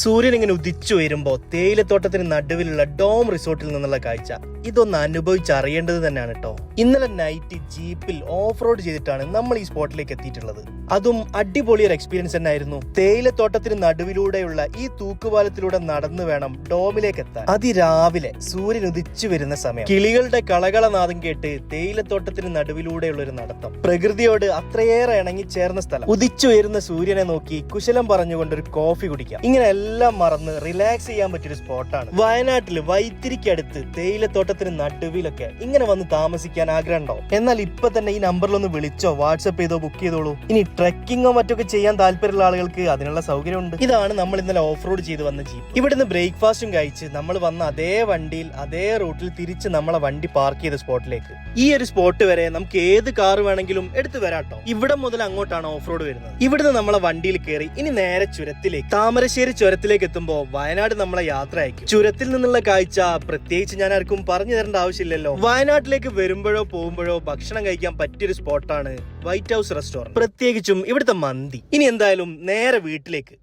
സൂര്യൻ ഇങ്ങനെ ഉദിച്ചു വരുമ്പോ തേയിലത്തോട്ടത്തിന് നടുവിലുള്ള ഡോം റിസോർട്ടിൽ നിന്നുള്ള കാഴ്ച. ഇതൊന്ന് അനുഭവിച്ചറിയേണ്ടത് തന്നെയാണ് കേട്ടോ ഇന്നലെ നൈറ്റ് ജീപ്പിൽ ഓഫ് റോഡ് ചെയ്തിട്ടാണ് നമ്മൾ ഈ സ്പോട്ടിലേക്ക് എത്തിയിട്ടുള്ളത്. അതും അടിപൊളി ഒരു എക്സ്പീരിയൻസ് തന്നെയായിരുന്നു. തേയിലത്തോട്ടത്തിന് നടുവിലൂടെയുള്ള ഈ തൂക്കുപാലത്തിലൂടെ നടന്നു വേണം ഡോമിലേക്ക് എത്താൻ. അതിരാവിലെ സൂര്യൻ ഉദിച്ചു വരുന്ന സമയം. കിളികളുടെ കളകള നാദം കേട്ട് തേയിലത്തോട്ടത്തിന് നടുവിലൂടെയുള്ള ഒരു നടത്തം. പ്രകൃതിയോട് അത്രയേറെ ഇണങ്ങി ചേർന്ന സ്ഥലം. ഉദിച്ചു വരുന്ന സൂര്യനെ നോക്കി കുശലം പറഞ്ഞുകൊണ്ട് ഒരു കോഫി കുടിക്കാം. ഇങ്ങനെ എല്ലാം മറന്ന് റിലാക്സ് ചെയ്യാൻ പറ്റിയൊരു സ്പോട്ടാണ് വയനാട്ടിൽ വൈത്തിരിക്കടുത്ത് തേയിലത്തോട്ടത്തിന് നടുവിലൊക്കെ ഇങ്ങനെ വന്ന് താമസിക്കാൻ ആഗ്രഹം ഉണ്ടോ എന്നാൽ ഇപ്പൊ തന്നെ ഈ നമ്പറിൽ ഒന്ന് വിളിച്ചോ വാട്സപ്പ് ചെയ്തോ ബുക്ക് ചെയ്തോളൂ. ഇനി ട്രെക്കിങ്ങോ മറ്റൊക്കെ ചെയ്യാൻ താല്പര്യമുള്ള ആളുകൾക്ക് അതിനുള്ള സൗകര്യമുണ്ട്. ഇതാണ് നമ്മൾ ഇന്നലെ ഓഫ് റോഡ് ചെയ്ത് വന്ന ജീപ്പ് ഇവിടുന്ന് ബ്രേക്ക്ഫാസ്റ്റും കഴിച്ച് നമ്മൾ വന്ന അതേ വണ്ടിയിൽ അതേ റൂട്ടിൽ തിരിച്ച് നമ്മളെ വണ്ടി പാർക്ക് ചെയ്ത സ്പോട്ടിലേക്ക് ഈ ഒരു സ്പോട്ട് വരെ നമുക്ക് ഏത് കാർ വേണമെങ്കിലും എടുത്തു വരാട്ടോ ഇവിടെ മുതൽ അങ്ങോട്ടാണ് ഓഫ് റോഡ് വരുന്നത്. ഇവിടുന്ന് നമ്മളെ വണ്ടിയിൽ കയറി ഇനി നേരെ ചുരത്തിലേക്ക് താമരശ്ശേരി ചുരത്തിലേക്ക് എത്തുമ്പോ വയനാട് നമ്മളെ യാത്ര അയക്കും. ചുരത്തിൽ നിന്നുള്ള കാഴ്ച പ്രത്യേകിച്ച് ഞാൻ ആർക്കും പറഞ്ഞു തരേണ്ട ആവശ്യമില്ലല്ലോ. വയനാട്ടിലേക്ക് വരുമ്പോഴോ പോകുമ്പോഴോ ഭക്ഷണം കഴിക്കാൻ പറ്റിയൊരു സ്പോട്ടാണ് വൈറ്റ് ഹൗസ് റെസ്റ്റോറന്റ് പ്രത്യേകിച്ചും ഇവിടുത്തെ മന്തി. ഇനി എന്തായാലും നേരെ വീട്ടിലേക്ക്.